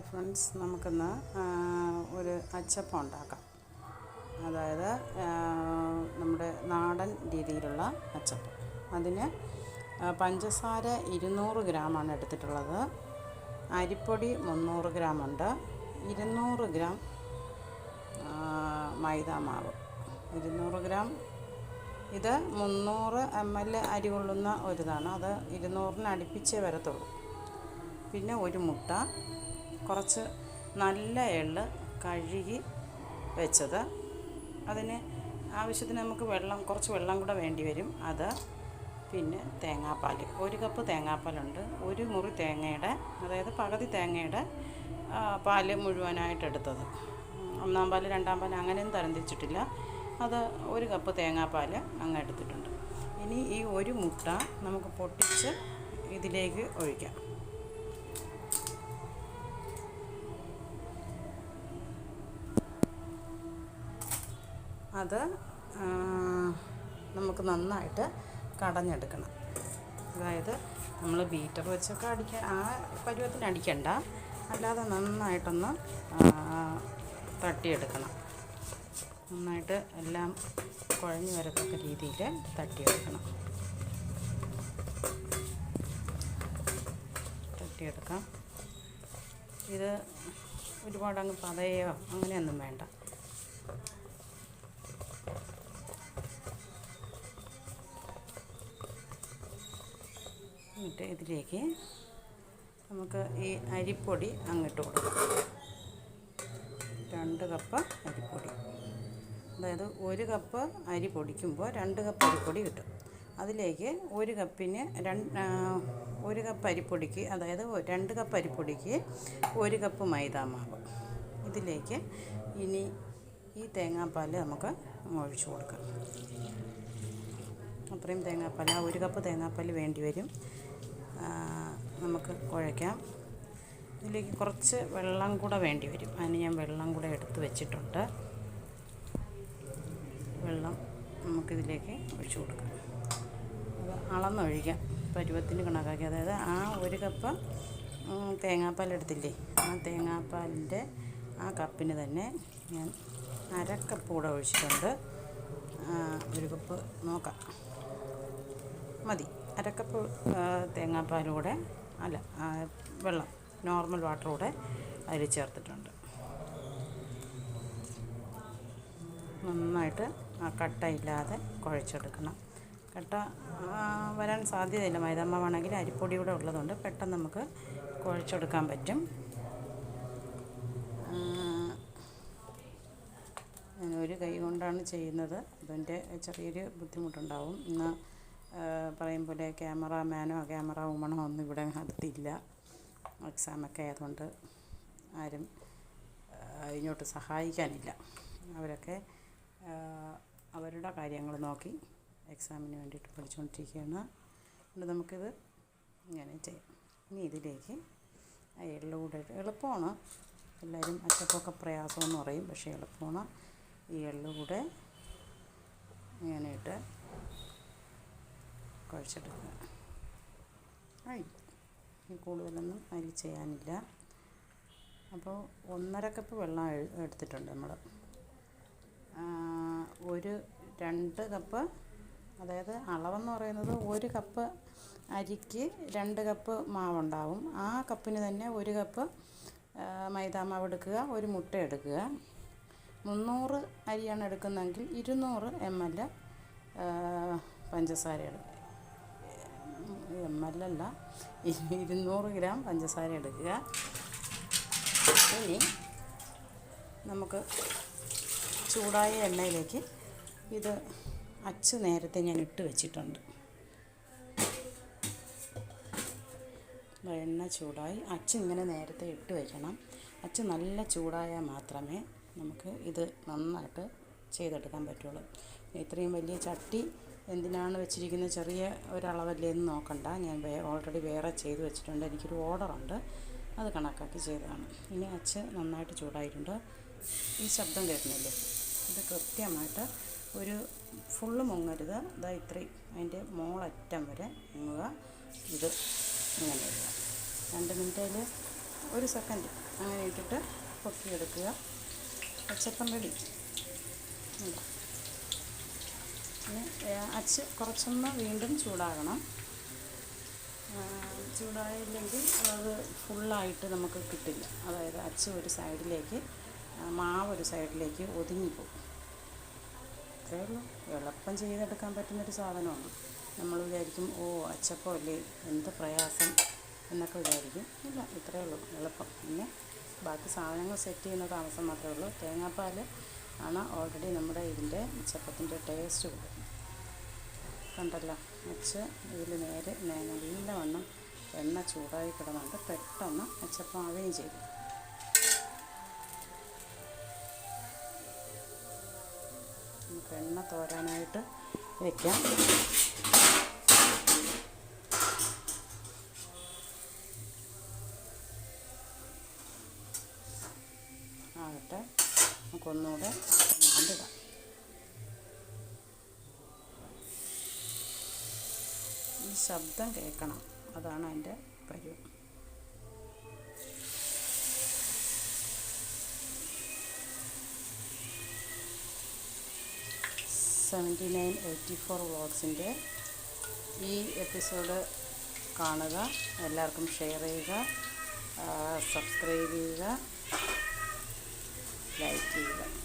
Hi friends നമുക്കിന്ന് ഒരു അച്ചപ്പം ഉണ്ടാക്കാം അതായത് നമ്മുടെ നാടൻ രീതിയിലുള്ള അച്ചപ്പം. അതിന് പഞ്ചസാര ഇരുന്നൂറ് ഗ്രാമാണ് എടുത്തിട്ടുള്ളത്. അരിപ്പൊടി മുന്നൂറ് ഗ്രാമുണ്ട്. ഇരുന്നൂറ് ഗ്രാം മൈദ മാവ്. ഇരുന്നൂറ് ഗ്രാം. ഇത് മുന്നൂറ് എം എൽ അരി കൊള്ളുന്ന ഒരിതാണ്. അത് ഇരുന്നൂറിന് അടുപ്പിച്ചേ വരത്തുള്ളൂ. പിന്നെ ഒരു മുട്ട. കുറച്ച് നല്ല എള്ള് കഴുകി വെച്ചത്. അതിന് ആവശ്യത്തിന് നമുക്ക് വെള്ളം കുറച്ച് വെള്ളം കൂടെ വേണ്ടി വരും. അത് പിന്നെ തേങ്ങാപ്പാൽ ഒരു കപ്പ് തേങ്ങാപ്പാലുണ്ട്. ഒരു മുറി തേങ്ങയുടെ അതായത് പകുതി തേങ്ങയുടെ പാൽ മുഴുവനായിട്ട് എടുത്തത്. ഒന്നാം പാൽ രണ്ടാം പാൽ അങ്ങനെയും തരംതിച്ചിട്ടില്ല അത് ഒരു കപ്പ് തേങ്ങാപ്പാൽ അങ്ങ് എടുത്തിട്ടുണ്ട്. ഇനി ഈ ഒരു മുട്ട നമുക്ക് പൊട്ടിച്ച് ഇതിലേക്ക് ഒഴിക്കാം. അത് നമുക്ക് നന്നായിട്ട് കടഞ്ഞെടുക്കണം. അതായത് നമ്മൾ ബീറ്റർ വെച്ചൊക്കെ അടിക്കാൻ ആ പരുവത്തിന് അടിക്കണ്ട. അല്ലാതെ നന്നായിട്ടൊന്ന് തട്ടിയെടുക്കണം. നന്നായിട്ട് എല്ലാം കുഴഞ്ഞു വരത്തക്ക രീതിയിൽ തട്ടിയെടുക്കണം. തട്ടിയെടുക്കാം. ഇത് ഒരുപാട് അങ്ങ് പതയോ അങ്ങനെയൊന്നും വേണ്ട. എന്നിട്ട് ഇതിലേക്ക് നമുക്ക് ഈ അരിപ്പൊടി അങ്ങിട്ട് കൊടുക്കാം. രണ്ട് കപ്പ് അരിപ്പൊടി. അതായത് ഒരു കപ്പ് അരി പൊടിക്കുമ്പോൾ രണ്ട് കപ്പ് അരിപ്പൊടി കിട്ടും. അതിലേക്ക് ഒരു കപ്പിന് രണ്ട് ഒരു കപ്പ് അരിപ്പൊടിക്ക് അതായത് രണ്ട് കപ്പ് അരിപ്പൊടിക്ക് ഒരു കപ്പ് മൈദ മാവ് ഇതിലേക്ക് ഇനി ഈ തേങ്ങാപ്പാൽ നമുക്ക് ഒഴിച്ചു കൊടുക്കാം. അത്രയും തേങ്ങാപ്പാൽ ആ ഒരു കപ്പ് തേങ്ങാപ്പാൽ വേണ്ടി വരും. നമുക്ക് കുഴയ്ക്കാം. ഇതിലേക്ക് കുറച്ച് വെള്ളം കൂടെ വേണ്ടി വരും. അതിന് ഞാൻ വെള്ളം കൂടെ എടുത്ത് വെച്ചിട്ടുണ്ട്. വെള്ളം നമുക്കിതിലേക്ക് ഒഴിച്ചു കൊടുക്കാം. അത് അളന്നൊഴിക്കാം. പരുവത്തിന് കണക്കാക്കി. അതായത് ആ ഒരു കപ്പ് തേങ്ങാപ്പാൽ എടുത്തില്ലേ? ആ തേങ്ങാപ്പാലിന്റെ ആ കപ്പിന് തന്നെ ഞാൻ അര കപ്പ് കൂടെ ഒഴിച്ചിട്ടുണ്ട്. ഒരു കപ്പ് നോക്കാം. മതി. അരക്കപ്പ് തേങ്ങാപ്പാലൂടെ അല്ല വെള്ളം നോർമൽ വാട്ടറൂടെ അതിൽ ചേർത്തിട്ടുണ്ട്. നന്നായിട്ട് ആ കട്ടയില്ലാതെ കുഴച്ചെടുക്കണം. കട്ട വരാൻ സാധ്യതയില്ല. മൈദാമാവാണെങ്കിൽ അരിപ്പൊടി കൂടെ ഉള്ളതുകൊണ്ട് പെട്ടെന്ന് നമുക്ക് കുഴച്ചെടുക്കാൻ പറ്റും. ഒരു കൈ കൊണ്ടാണ് ചെയ്യുന്നത്. അതിന്റെ ചെറിയൊരു ബുദ്ധിമുട്ടുണ്ടാവും. ഇന്ന് പറയും പോലെ ക്യാമറാമാനോ ക്യാമറ വുമണോ ഒന്നും ഇവിടെ അടുത്തില്ല എക്സാമൊക്കെ ആയതുകൊണ്ട് ആരും ഇങ്ങോട്ട് സഹായിക്കാനില്ല. അവരൊക്കെ അവരുടെ കാര്യങ്ങൾ നോക്കി എക്സാമിന് വേണ്ടിയിട്ട് പഠിച്ചുകൊണ്ടിരിക്കുകയാണ്. അതുകൊണ്ട് നമുക്കിത് ഇങ്ങനെ ചെയ്യാം. ഇനി ഇതിലേക്ക് എള്ളുകൂടെ ഇട്ട് എളുപ്പമാണ്. എല്ലാവരും അച്ചപ്പൊക്കെ പ്രയാസമെന്ന് പറയും പക്ഷേ എളുപ്പമാണ്. ഈ എള്ളുകൂടെ ഇങ്ങനെ ഇട്ട് കുഴച്ചെടുക്കുക. ആയി. കൂടുതലൊന്നും അതിൽ ചെയ്യാനില്ല. അപ്പോൾ ഒന്നര കപ്പ് വെള്ളം എടുത്തിട്ടുണ്ട് നമ്മൾ. ഒരു രണ്ട് കപ്പ് അതായത് അളവെന്ന് പറയുന്നത് ഒരു കപ്പ് അരിക്ക് രണ്ട് കപ്പ് മാവുണ്ടാവും. ആ കപ്പിന് തന്നെ ഒരു കപ്പ് ആ, മൈദാ മാവ് എടുക്കുക ഒരു മുട്ട എടുക്കുക. മുന്നൂറ് അരിയാണ് എടുക്കുന്നതെങ്കിൽ ഇരുന്നൂറ് എം എൽ പഞ്ചസാര എടുക്കുക എം എൽ അല്ല. ഇരുന്നൂറ് ഗ്രാം പഞ്ചസാര എടുക്കുക. ഇനി നമുക്ക് ചൂടായ എണ്ണയിലേക്ക് ഇത് അച്ച് നേരത്തെ ഞാൻ ഇട്ട് വെച്ചിട്ടുണ്ട്. എണ്ണ ചൂടായി. അച്ച് ഇങ്ങനെ നേരത്തെ ഇട്ട് വയ്ക്കണം അച്ച് നല്ല ചൂടായാൽ മാത്രമേ നമുക്ക് ഇത് നന്നായിട്ട് ചെയ്തെടുക്കാൻ പറ്റുള്ളൂ. ഇത്രയും വലിയ ചട്ടി എന്തിനാണ് വെച്ചിരിക്കുന്നത് ചെറിയ ഒരളവല്ലേ എന്ന് നോക്കണ്ട. ഞാൻ വേ ഓൾറെഡി വേറെ ചെയ്ത് വെച്ചിട്ടുണ്ട്. എനിക്കൊരു ഓർഡറുണ്ട്. അത് കണക്കാക്കി ചെയ്തതാണ്. ഇനി അച്ച് നന്നായിട്ട് ചൂടായിട്ടുണ്ട്. ഈ ശബ്ദം കേൾക്കുന്നില്ലേ? ഇത് കൃത്യമായിട്ട് ഒരു ഫുള്ള് മുങ്ങരുത്. ഇതാ ഇത്രയും അതിന്റെ മോളറ്റം വരെ മുങ്ങുക. ഇത് ഇങ്ങനെ ഇടുക. രണ്ട് മിനിറ്റിൽ ഒരു സെക്കൻഡ് അങ്ങനെ ഇട്ടിട്ട് പൊക്കിയെടുക്കുക. അച്ചപ്പം റെഡി. അച്ച് കുറച്ചൊന്ന് വീണ്ടും ചൂടാകണം. ചൂടായില്ലെങ്കിൽ അത് ഫുള്ളായിട്ട് നമുക്ക് കിട്ടില്ല. അതായത് അച്ച് ഒരു സൈഡിലേക്ക് മാവ് ഒരു സൈഡിലേക്ക് ഒതുങ്ങിപ്പോകും. അത്രയേ ഉള്ളൂ. എളുപ്പം ചെയ്തെടുക്കാൻ പറ്റുന്നൊരു സാധനമാണ്. നമ്മൾ വിചാരിക്കും ഓ അച്ചപ്പം അല്ലേ എന്ത് പ്രയാസം എന്നൊക്കെ വിചാരിക്കും. ഇല്ല ഇത്രയേ ഉള്ളൂ. എളുപ്പം. പിന്നെ ബാക്കി സാധനങ്ങൾ സെറ്റ് ചെയ്യുന്ന താമസം മാത്രമേ ഉള്ളൂ. തേങ്ങാപ്പാൽ ആണ് ഓൾറെഡി നമ്മുടെ ഇതിന്റെ ചപ്പത്തിന്റെ ടേസ്റ്റ് കൊടുക്കും കണ്ടല്ലോ? വെച്ച് ഇതിൽ നേരെ നല്ലവണ്ണം എണ്ണ ചൂടായി കിടന്നുണ്ട് പെട്ടെന്ന് അച്ചപ്പം ആവുകയും ചെയ്തു. നമുക്ക് എണ്ണ തോരാനായിട്ട് വെക്കാം. ആകട്ടെ. നമുക്കൊന്നുകൂടെ ഞാണ്ടിടാം ഈ ശബ്ദം കേൾക്കണം. അതാണ് അതിന്റെ പരുവം സെവന്റി നയൻ എയ്റ്റി ഫോർ വ്ളോഗ്സിന്റെ ഈ എപ്പിസോഡ് കാണുക. എല്ലാവർക്കും ഷെയർ ചെയ്യുക. സബ്സ്ക്രൈബ് ചെയ്യുക. ലൈക്ക് ചെയ്യുക